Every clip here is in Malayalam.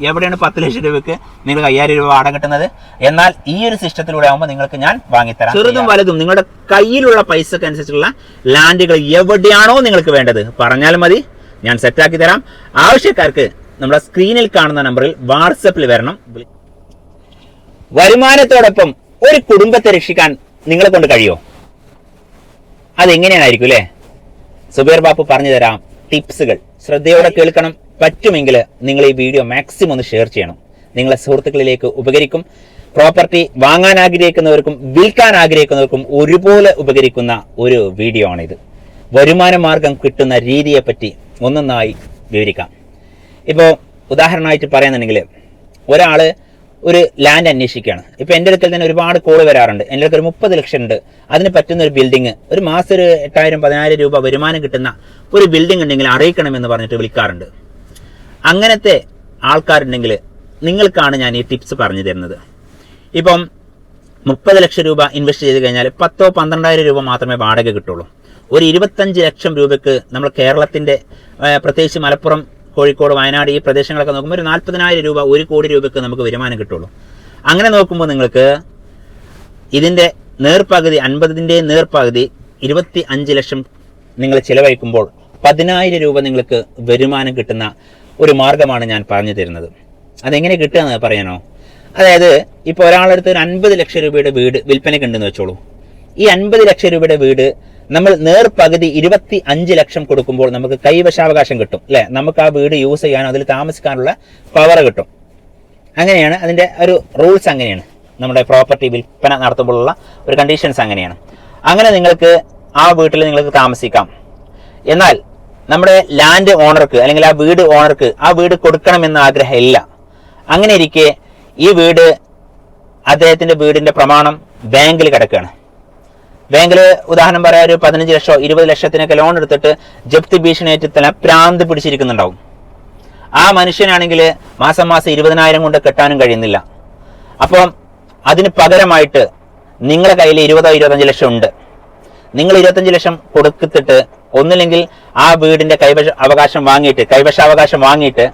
എവിടെയാണ് പത്ത് ലക്ഷം രൂപയ്ക്ക് നിങ്ങൾക്ക് അയ്യായിരം രൂപ വാടക കിട്ടുന്നത്? എന്നാൽ ഈ ഒരു സിസ്റ്റത്തിലൂടെ ആകുമ്പോൾ നിങ്ങൾക്ക് ഞാൻ വാങ്ങിത്തരാം. ചെറുതും വലുതും നിങ്ങളുടെ കയ്യിലുള്ള പൈസക്ക് അനുസരിച്ചുള്ള ലാൻഡുകൾ എവിടെയാണോ നിങ്ങൾക്ക് വേണ്ടത്. പറഞ്ഞാൽ മതി ഞാൻ സെറ്റാക്കി തരാം. ആവശ്യക്കാർക്ക് നമ്മുടെ സ്ക്രീനിൽ കാണുന്ന നമ്പറിൽ വാട്സപ്പിൽ വരണം. വരുമാനത്തോടൊപ്പം ഒരു കുടുംബത്തെ രക്ഷിക്കാൻ നിങ്ങളെ കൊണ്ട് കഴിയോ? അതെങ്ങനെയായിരിക്കും അല്ലേ സുബേർ ബാപ്പു പറഞ്ഞു തരാം ടിപ്സുകൾ. ശ്രദ്ധയോടെ കേൾക്കണം. പറ്റുമെങ്കിൽ നിങ്ങൾ ഈ വീഡിയോ മാക്സിമം ഒന്ന് ഷെയർ ചെയ്യണം. നിങ്ങളെ സുഹൃത്തുക്കളിലേക്ക് ഉപകരിക്കും. പ്രോപ്പർട്ടി വാങ്ങാൻ ആഗ്രഹിക്കുന്നവർക്കും വിൽക്കാൻ ആഗ്രഹിക്കുന്നവർക്കും ഒരുപോലെ ഉപകരിക്കുന്ന ഒരു വീഡിയോ ആണിത്. വരുമാന മാർഗം കിട്ടുന്ന രീതിയെപ്പറ്റി ഒന്നൊന്നായി വിവരിക്കാം. ഇപ്പോൾ ഉദാഹരണമായിട്ട് പറയുന്നുണ്ടെങ്കിൽ ഒരാൾ ഒരു ലാൻഡ് അന്വേഷിക്കുകയാണ്. ഇപ്പോൾ എന്റെ അടുക്കൽ തന്നെ ഒരുപാട് കോൾ വരാറുണ്ട്. എന്റെ അടുക്കൽ ഒരു മുപ്പത് ലക്ഷം ഉണ്ട്. അതിന് പറ്റുന്ന ഒരു ബിൽഡിംഗ് ഒരു മാസം ഒരു എട്ടായിരം പതിനായിരം രൂപ വരുമാനം കിട്ടുന്ന ഒരു ബിൽഡിംഗ് ഉണ്ടെങ്കിൽ അറിയിക്കണമെന്ന് പറഞ്ഞിട്ട് വിളിക്കാറുണ്ട്. അങ്ങനത്തെ ആൾക്കാരുണ്ടെങ്കിൽ നിങ്ങൾക്കാണ് ഞാൻ ഈ ടിപ്സ് പറഞ്ഞു തരുന്നത്. ഇപ്പം മുപ്പത് ലക്ഷം രൂപ ഇൻവെസ്റ്റ് ചെയ്ത് കഴിഞ്ഞാൽ പത്തോ പന്ത്രണ്ടായിരം രൂപ മാത്രമേ വാടക കിട്ടുള്ളൂ. ഒരു ഇരുപത്തഞ്ച് ലക്ഷം രൂപയ്ക്ക് നമ്മൾ കേരളത്തിന്റെ പ്രത്യേകിച്ച് മലപ്പുറം കോഴിക്കോട് വയനാട് ഈ പ്രദേശങ്ങളൊക്കെ നോക്കുമ്പോൾ ഒരു നാൽപ്പതിനായിരം രൂപ ഒരു കോടി രൂപയ്ക്ക് നമുക്ക് വരുമാനം കിട്ടുള്ളൂ. അങ്ങനെ നോക്കുമ്പോൾ നിങ്ങൾക്ക് ഇതിന്റെ നേർപകുതി അൻപതിന്റെ നേർപകുതി ഇരുപത്തി അഞ്ച് ലക്ഷം നിങ്ങൾ ചിലവഴിക്കുമ്പോൾ പതിനായിരം രൂപ നിങ്ങൾക്ക് വരുമാനം കിട്ടുന്ന ഒരു മാർഗമാണ് ഞാൻ പറഞ്ഞു തരുന്നത്. അതെങ്ങനെ കിട്ടുക എന്ന് പറയാനോ? അതായത് ഇപ്പോൾ ഒരാളടുത്ത് ഒരു അൻപത് ലക്ഷം രൂപയുടെ വീട് വിൽപ്പനയ്ക്ക് ഉണ്ടെന്ന് വെച്ചോളൂ. ഈ അൻപത് ലക്ഷം രൂപയുടെ വീട് നമ്മൾ നേർപകുതി ഇരുപത്തി അഞ്ച് ലക്ഷം കൊടുക്കുമ്പോൾ നമുക്ക് കൈവശാവകാശം കിട്ടും അല്ലെ? നമുക്ക് ആ വീട് യൂസ് ചെയ്യാനോ അതിൽ താമസിക്കാനുള്ള പവർ കിട്ടും. അങ്ങനെയാണ് അതിന്റെ ഒരു റൂൾസ് അങ്ങനെയാണ്. നമ്മുടെ പ്രോപ്പർട്ടി വിൽപ്പന നടത്തുമ്പോഴുള്ള ഒരു കണ്ടീഷൻസ് അങ്ങനെയാണ്. അങ്ങനെ നിങ്ങൾക്ക് ആ വീട്ടിൽ നിങ്ങൾക്ക് താമസിക്കാം. എന്നാൽ നമ്മുടെ ലാൻഡ് ഓണർക്ക് അല്ലെങ്കിൽ ആ വീട് ഓണർക്ക് ആ വീട് കൊടുക്കണമെന്ന് ആഗ്രഹമില്ല. അങ്ങനെ ഇരിക്കെ ഈ വീട് അദ്ദേഹത്തിന്റെ വീടിന്റെ പ്രമാണം ബാങ്കിൽ കിടക്കുകയാണ് ബാങ്കിൽ ഉദാഹരണം പറയാൻ ഒരു പതിനഞ്ച് ലക്ഷമോ ഇരുപത് ലക്ഷത്തിനൊക്കെ ലോൺ എടുത്തിട്ട് ജപ്തി ഭീഷണിയേറ്റ് തന്നെ പ്രാന്ത് പിടിച്ചിരിക്കുന്നുണ്ടാവും. ആ മനുഷ്യനാണെങ്കിൽ മാസം മാസം ഇരുപതിനായിരം കൊണ്ട് കെട്ടാനും കഴിയുന്നില്ല. അപ്പം അതിന് പകരമായിട്ട് നിങ്ങളുടെ കയ്യിൽ ഇരുപതോ ഇരുപത്തഞ്ച് ലക്ഷം ഉണ്ട്. നിങ്ങൾ ഇരുപത്തഞ്ച് ലക്ഷം കൊടുത്തിട്ട് ഒന്നില്ലെങ്കിൽ ആ വീടിന്റെ കൈവശ അവകാശം വാങ്ങിയിട്ട് കൈവശാവകാശം വാങ്ങിയിട്ട്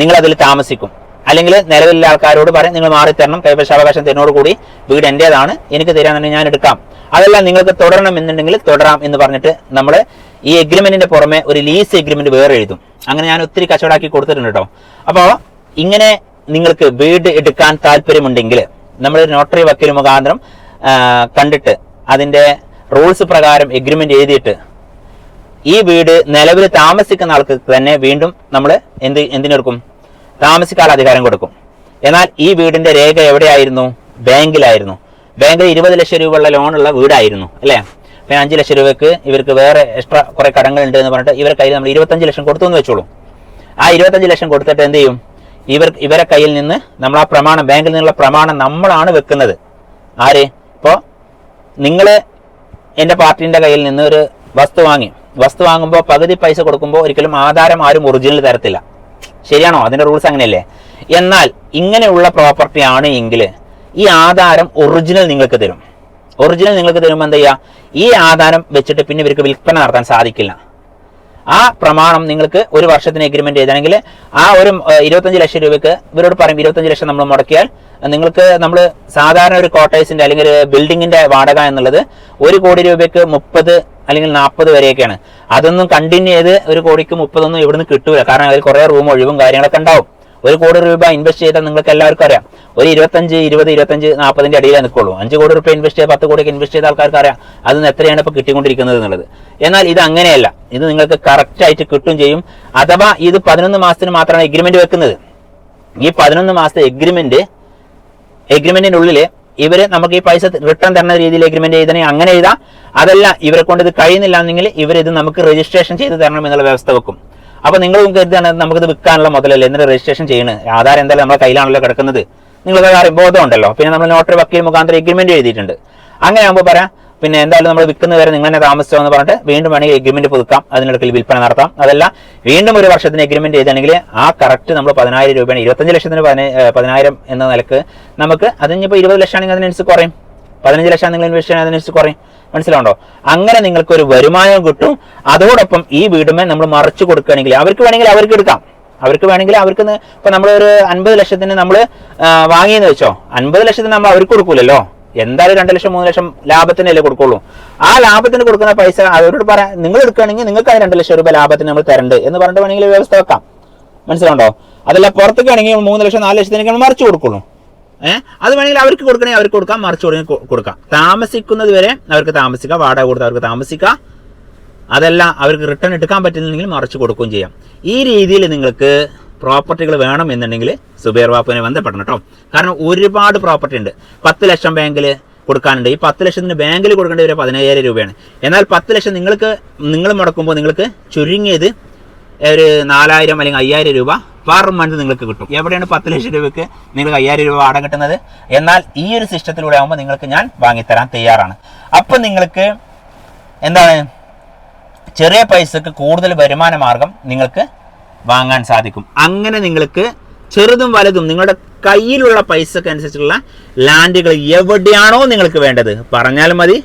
നിങ്ങൾ അതിൽ താമസിക്കും. അല്ലെങ്കിൽ നിലവിലുള്ള ആൾക്കാരോട് പറയും നിങ്ങൾ മാറി മാറിത്തരണം കൈവശാവകാശം കൂടി വീട് എന്റേതാണ് എനിക്ക് തരാന്നുണ്ടെങ്കിൽ ഞാൻ എടുക്കാം. അതെല്ലാം നിങ്ങൾക്ക് തുടരണം എന്നുണ്ടെങ്കിൽ തുടരാം എന്ന് പറഞ്ഞിട്ട് നമ്മൾ ഈ എഗ്രിമെന്റിന്റെ പുറമെ ഒരു ലീസ് എഗ്രിമെന്റ് വേറെ എഴുതും. അങ്ങനെ ഞാൻ ഒത്തിരി കച്ചവടാക്കി കൊടുത്തിട്ടുണ്ട് കേട്ടോ അപ്പോൾ ഇങ്ങനെ നിങ്ങൾക്ക് വീട് എടുക്കാൻ താല്പര്യമുണ്ടെങ്കിൽ നമ്മൾ നോട്ടറി വക്കീൽ മുഖാന്തരം കണ്ടിട്ട് അതിന്റെ റൂൾസ് പ്രകാരം എഗ്രിമെന്റ് എഴുതിയിട്ട് ഈ വീട് നിലവിൽ താമസിക്കുന്ന ആൾക്ക് തന്നെ വീണ്ടും നമ്മൾ എന്ത് എന്തിനെടുക്കും? താമസിക്കാൻ അധികാരം കൊടുക്കും. എന്നാൽ ഈ വീടിന്റെ രേഖ എവിടെയായിരുന്നു? ബാങ്കിലായിരുന്നു. ബാങ്കിൽ ഇരുപത് ലക്ഷം രൂപയുള്ള ലോണുള്ള വീടായിരുന്നു അല്ലേ? പിന്നെ അഞ്ച് ലക്ഷം രൂപയ്ക്ക് ഇവർക്ക് വേറെ എക്സ്ട്രാ കുറെ കടങ്ങൾ ഉണ്ട് എന്ന് പറഞ്ഞിട്ട് ഇവരുടെ കയ്യിൽ നമ്മൾ ഇരുപത്തഞ്ച് ലക്ഷം കൊടുത്തു എന്ന് വെച്ചോളൂ. ആ ഇരുപത്തഞ്ച് ലക്ഷം കൊടുത്തിട്ട് എന്ത് ചെയ്യും? ഇവർ ഇവരെ കയ്യിൽ നിന്ന് നമ്മൾ ആ പ്രമാണം ബാങ്കിൽ നിന്നുള്ള പ്രമാണം നമ്മളാണ് വെക്കുന്നത്. ആര്? ഇപ്പോൾ നിങ്ങൾ എന്റെ പാർട്ടിന്റെ കയ്യിൽ നിന്ന് ഒരു വസ്തു വാങ്ങി. വസ്തു വാങ്ങുമ്പോൾ പകുതി പൈസ കൊടുക്കുമ്പോൾ ഒരിക്കലും ആധാരം ആരും ഒറിജിനൽ തരത്തില്ല. ശരിയാണോ? അതിന്റെ റൂൾസ് അങ്ങനെയല്ലേ? എന്നാൽ ഇങ്ങനെയുള്ള പ്രോപ്പർട്ടി ആണ് എങ്കിൽ ഈ ആധാരം ഒറിജിനൽ നിങ്ങൾക്ക് തരും. ഒറിജിനൽ നിങ്ങൾക്ക് തരുമ്പോൾ എന്താ ചെയ്യുക ഈ ആധാരം വെച്ചിട്ട് പിന്നെ ഇവർക്ക് വിൽപ്പന നടത്താൻ സാധിക്കില്ല. ആ പ്രമാണം നിങ്ങൾക്ക് ഒരു വർഷത്തിന് എഗ്രിമെന്റ് ചെയ്താണെങ്കിൽ ആ ഒരു ഇരുപത്തഞ്ച് ലക്ഷം രൂപയ്ക്ക് ഇവരോട് പറയും ഇരുപത്തഞ്ച് ലക്ഷം നമ്മൾ മുടക്കിയാൽ നിങ്ങൾക്ക് നമ്മൾ സാധാരണ ഒരു ക്വാർട്ടേഴ്സിന്റെ അല്ലെങ്കിൽ ബിൽഡിങ്ങിന്റെ വാടക എന്നുള്ളത് ഒരു കോടി രൂപയ്ക്ക് മുപ്പത് അല്ലെങ്കിൽ നാൽപ്പത് വരെയൊക്കെയാണ്. അതൊന്നും കണ്ടിന്യൂ ചെയ്ത് ഒരു കോടിക്ക് മുപ്പതൊന്നും ഇവിടുന്ന് കിട്ടൂല. കാരണം അതിൽ കുറേ റൂം ഒഴിവും കാര്യങ്ങളൊക്കെ ഉണ്ടാവും. ഒരു കോടി രൂപ ഇൻവെസ്റ്റ് ചെയ്താൽ നിങ്ങൾക്ക് എല്ലാവർക്കും അറിയാം. ഒരു ഇരുപത്തഞ്ച് ഇരുപത് ഇരുപത്തഞ്ച് നാൽപ്പതിന്റെ അടിയിലേ നിൽക്കുള്ളൂ. അഞ്ച് കോടി രൂപ ഇൻവെസ്റ്റ് ചെയ്ത് പത്ത് കോടിക്ക് ഇൻവെസ്റ്റ് ചെയ്ത ആൾക്കാർക്ക് അറിയാം അതിന് എത്രയാണ് ഇപ്പോൾ കിട്ടിക്കൊണ്ടിരിക്കുന്നത് എന്നുള്ളത്. എന്നാൽ ഇത് അങ്ങനെയല്ല. ഇത് നിങ്ങൾക്ക് കറക്റ്റ് ആയിട്ട് കിട്ടും ചെയ്യും. അഥവാ ഇത് പതിനൊന്ന് മാസത്തിന് മാത്രമാണ് എഗ്രിമെന്റ് വെക്കുന്നത്. ഈ പതിനൊന്ന് മാസത്തെ എഗ്രിമെന്റ് എഗ്രിമെന്റിന്റെ ഉള്ളിൽ ഇവർ നമുക്ക് ഈ പൈസ റിട്ടേൺ തരുന്ന രീതിയിൽ എഗ്രിമെന്റ് ചെയ്തണെങ്കിൽ അങ്ങനെ എഴുതാം. അതല്ല ഇവരെ കൊണ്ട് ഇത് കഴിയുന്നില്ല എന്നെങ്കിൽ ഇവർ ഇത് നമുക്ക് രജിസ്ട്രേഷൻ ചെയ്ത് തരണം എന്നുള്ള വ്യവസ്ഥ വെക്കും. അപ്പൊ നിങ്ങൾ കരുതാണ് നമുക്കിത് വിൽക്കാനുള്ള മുതലല്ലേ? എന്നിട്ട് രജിസ്ട്രേഷൻ ചെയ്യണത് ആധാരം എന്തായാലും നമ്മുടെ കയ്യിലാണല്ലോ കിടക്കുന്നത്. നിങ്ങൾക്ക് ബോധമുണ്ടല്ലോ. പിന്നെ നമ്മൾ നോട്ടറി വക്കീൽ മുഖാന്തരം എഗ്രിമെന്റ് എഴുതിയിട്ടുണ്ട്. അങ്ങനെ ആകുമ്പോൾ പറയാം പിന്നെ എന്തായാലും നമ്മൾ വിൽക്കുന്ന വരെ നിങ്ങൾ തന്നെ താമസിച്ചോ എന്ന് പറഞ്ഞിട്ട് വീണ്ടും വേണമെങ്കിൽ എഗ്രിമെന്റ് പുതുക്കാം. അതിനിടയ്ക്ക് വിൽപ്പന നടത്താം. അതല്ല വീണ്ടും ഒരു വർഷത്തിന് എഗ്രിമെന്റ് ചെയ്താണെങ്കിൽ ആ കറക്റ്റ് നമ്മൾ പതിനായിരം രൂപയാണ് ഇരുപത്തഞ്ച് ലക്ഷത്തിന് പതിനായിരം എന്ന നിലയ്ക്ക് നമുക്ക് അതിനിപ്പോൾ ഇരുപത് ലക്ഷമാണെങ്കിൽ അതിനനുസരിച്ച് കുറയും. പതിനഞ്ച് ലക്ഷം നിങ്ങൾ ഇൻവെസ്റ്റ് ചെയ്യാൻ അതിനനുസരിച്ച് കുറയും. മനസ്സിലാവുണ്ടോ? അങ്ങനെ നിങ്ങൾക്ക് ഒരു വരുമാനം കിട്ടും. അതോടൊപ്പം ഈ വീടുമേ നമ്മൾ മറിച്ചു കൊടുക്കുകയാണെങ്കിൽ അവർക്ക് വേണമെങ്കിൽ അവർക്ക് എടുക്കാം. അവർക്ക് വേണമെങ്കിൽ അവർക്ക് ഇപ്പൊ നമ്മൾ ഒരു അൻപത് ലക്ഷത്തിന് നമ്മൾ വാങ്ങിയെന്ന് വെച്ചോ? അൻപത് ലക്ഷത്തിന് നമ്മൾ അവർക്ക് കൊടുക്കൂലല്ലോ. എന്തായാലും രണ്ട് ലക്ഷം മൂന്ന് ലക്ഷം ലാഭത്തിനല്ലേ കൊടുക്കുള്ളൂ. ആ ലാഭത്തിന് കൊടുക്കുന്ന പൈസ അവരോട് പറയാം നിങ്ങൾ എടുക്കുകയാണെങ്കിൽ നിങ്ങൾക്ക് ആ രണ്ട് ലക്ഷം രൂപ ലാഭത്തിന് നമ്മൾ തരണ്ട് എന്ന് പറഞ്ഞിട്ട് വേണമെങ്കിൽ വ്യവസ്ഥ വെക്കാം. മനസ്സിലുണ്ടോ അതല്ല പുറത്തേക്ക് ആണെങ്കിൽ മൂന്ന് ലക്ഷം നാല് ലക്ഷത്തിനൊക്കെ നമ്മൾ മറിച്ച് കൊടുക്കുള്ളൂ. ഏഹ് അത് വേണമെങ്കിൽ അവർക്ക് കൊടുക്കണമെങ്കിൽ അവർക്ക് കൊടുക്കാം മറിച്ച് കൊടുക്കണമെങ്കിൽ കൊടുക്കാം. താമസിക്കുന്നത് വരെ അവർക്ക് താമസിക്കാം വാടക കൊടുത്ത് അവർക്ക് താമസിക്കാം. അതല്ല അവർക്ക് റിട്ടേൺ എടുക്കാൻ പറ്റുന്നില്ലെങ്കിൽ മറിച്ച് കൊടുക്കുകയും ചെയ്യാം. ഈ രീതിയിൽ നിങ്ങൾക്ക് പ്രോപ്പർട്ടികൾ വേണം എന്നുണ്ടെങ്കിൽ സുബൈർ ബാപ്പുവിനെ ബന്ധപ്പെടണം കേട്ടോ. കാരണം ഒരുപാട് പ്രോപ്പർട്ടി ഉണ്ട്. പത്ത് ലക്ഷം ബാങ്കിൽ കൊടുക്കാനുണ്ട്. ഈ പത്ത് ലക്ഷത്തിന് ബാങ്കിൽ കൊടുക്കേണ്ടി വരെ പതിനയ്യായിരം രൂപയാണ്. എന്നാൽ പത്ത് ലക്ഷം നിങ്ങൾക്ക് നിങ്ങൾ മുടക്കുമ്പോൾ നിങ്ങൾക്ക് ചുരുങ്ങിയത് ഒരു നാലായിരം അല്ലെങ്കിൽ അയ്യായിരം രൂപ പെർ മന്ത് നിങ്ങൾക്ക് കിട്ടും. എവിടെയാണ് പത്ത് ലക്ഷം രൂപയ്ക്ക് നിങ്ങൾക്ക് അയ്യായിരം രൂപ വാടക കിട്ടുന്നത്? എന്നാൽ ഈ ഒരു സിസ്റ്റത്തിലൂടെ ആകുമ്പോൾ നിങ്ങൾക്ക് ഞാൻ വാങ്ങിത്തരാൻ തയ്യാറാണ്. അപ്പം നിങ്ങൾക്ക് എന്താണ്? ചെറിയ പൈസക്ക് കൂടുതൽ വരുമാന മാർഗം നിങ്ങൾക്ക് വാങ്ങാൻ സാധിക്കും. അങ്ങനെ നിങ്ങൾക്ക് ചെറുതും വലുതും നിങ്ങളുടെ കയ്യിലുള്ള പൈസക്ക് അനുസരിച്ചുള്ള ലാൻഡുകൾ എവിടെയാണോ നിങ്ങൾക്ക് വേണ്ടത്. പറഞ്ഞാൽ മതി.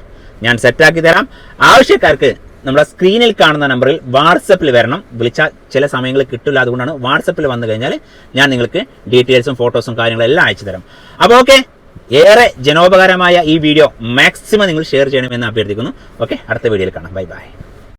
ഞാൻ സെറ്റാക്കി തരാം. ആവശ്യക്കാർക്ക് നമ്മുടെ സ്ക്രീനിൽ കാണുന്ന നമ്പറിൽ വാട്സപ്പിൽ വരണം. വിളിച്ചാൽ ചില സമയങ്ങളിൽ കിട്ടില്ല. അതുകൊണ്ടാണ് വാട്സപ്പിൽ വന്നു കഴിഞ്ഞാൽ ഞാൻ നിങ്ങൾക്ക് ഡീറ്റെയിൽസും ഫോട്ടോസും കാര്യങ്ങളും എല്ലാം അയച്ചു തരാം. അപ്പോൾ ഓക്കെ ഏറെ ജനോപകാരമായ ഈ വീഡിയോ മാക്സിമം നിങ്ങൾ ഷെയർ ചെയ്യണമെന്ന് അഭ്യർത്ഥിക്കുന്നു. ഓക്കെ അടുത്ത വീഡിയോയിൽ കാണാം. Bye bye